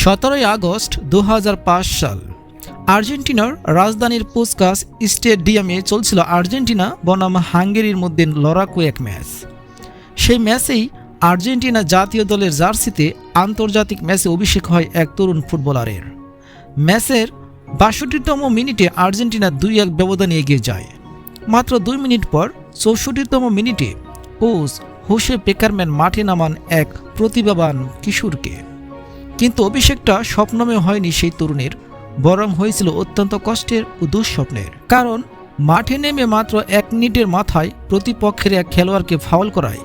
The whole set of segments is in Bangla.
সতেরোই আগস্ট দু হাজার পাঁচ সাল। আর্জেন্টিনার রাজধানীর পুসকাস স্টেডিয়ামে চলছিল আর্জেন্টিনা বনাম হাঙ্গেরির মধ্যে লড়াকু এক ম্যাচ। সেই ম্যাচেই আর্জেন্টিনা জাতীয় দলের জার্সিতে আন্তর্জাতিক ম্যাচে অভিষেক হয় এক তরুণ ফুটবলারের। ম্যাচের বাষট্টিতম মিনিটে আর্জেন্টিনা দুই এক ব্যবধানে এগিয়ে যায়। মাত্র দুই মিনিট পর চৌষট্টিতম মিনিটে কোচ হোসে পেকারম্যান মাঠে নামান এক প্রতিভাবান কিশোরকে। কিন্তু অভিষেকটা স্বপ্নমে হয়নি সেই তরুণের। বরং হয়েছিল অত্যন্ত কষ্টের ও দুঃস্বপ্নের। কারণ মাঠে নেমে মাত্র এক মিনিটের মাথায় প্রতিপক্ষের এক খেলোয়াড়কে ফাউল করায়।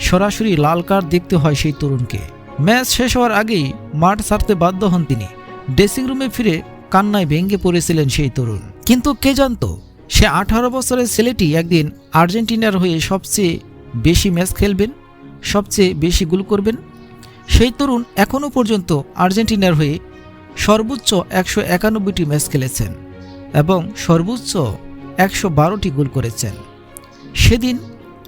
সরাসরি লাল কার্ড দেখতে হয় সেই তরুণকে। ম্যাচ শেষ হওয়ার আগেই মাঠ ছাড়তে বাধ্য হন তিনি। ড্রেসিং রুমে ফিরে কান্নায় ভেঙে পড়েছিলেন সেই তরুণ। কিন্তু কে জানতো, সে আঠারো বছরের ছেলেটি একদিন আর্জেন্টিনার হয়ে সবচেয়ে বেশি ম্যাচ খেলবেন, সবচেয়ে বেশি গোল করবেন সেই তরুণ এখনও পর্যন্ত আর্জেন্টিনার হয়ে সর্বোচ্চ একশো একানব্বইটি ম্যাচ খেলেছেন এবং সর্বোচ্চ একশো বারোটি গোল করেছেন। সেদিন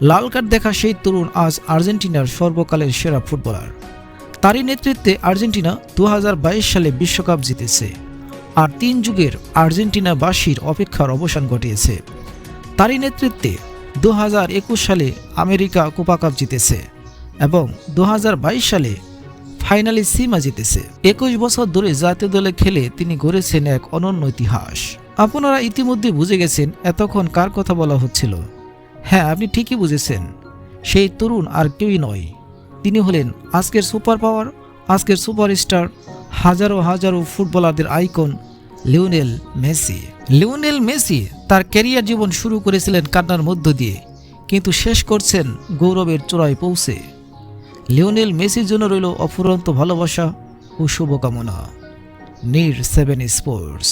লাল কার্ড দেখা সেই তরুণ আজ আর্জেন্টিনার সর্বকালের সেরা ফুটবলার। তারই নেতৃত্বে আর্জেন্টিনা দু হাজার বাইশ সালে বিশ্বকাপ জিতেছে আর তিন যুগের আর্জেন্টিনাবাসীর অপেক্ষার অবসান ঘটিয়েছে। তারই নেতৃত্বে দু হাজার একুশ সালে আমেরিকা কোপা কাপ জিতেছে এবং দু হাজার বাইশ সালে ফাইনালে সীমা জিতেছে। একুশ বছর ধরে জাতীয় দলে খেলে তিনি গড়েছেন এক অনন্য ইতিহাস। আপনারা ইতিমধ্যে বুঝে গেছেন এতক্ষণ কার কথা বলা হচ্ছিল। হ্যাঁ আপনি ঠিকই বুঝেছেন। সেই তরুণ আর কেউই নয়। তিনি হলেন আজকের সুপার পাওয়ার, আজকের সুপারস্টার, হাজারো হাজারো ফুটবলারদের icon Lionel Messi. Lionel Messi তার ক্যারিয়ার জীবন শুরু করেছিলেন কান্নার মধ্য দিয়ে, কিন্তু শেষ করছেন গৌরবের চূড়ায় পৌঁছে। লিওনেল মেসির জন্য রইল অফুরন্ত ভালোবাসা ও শুভকামনা। নির সেভেন স্পোর্টস।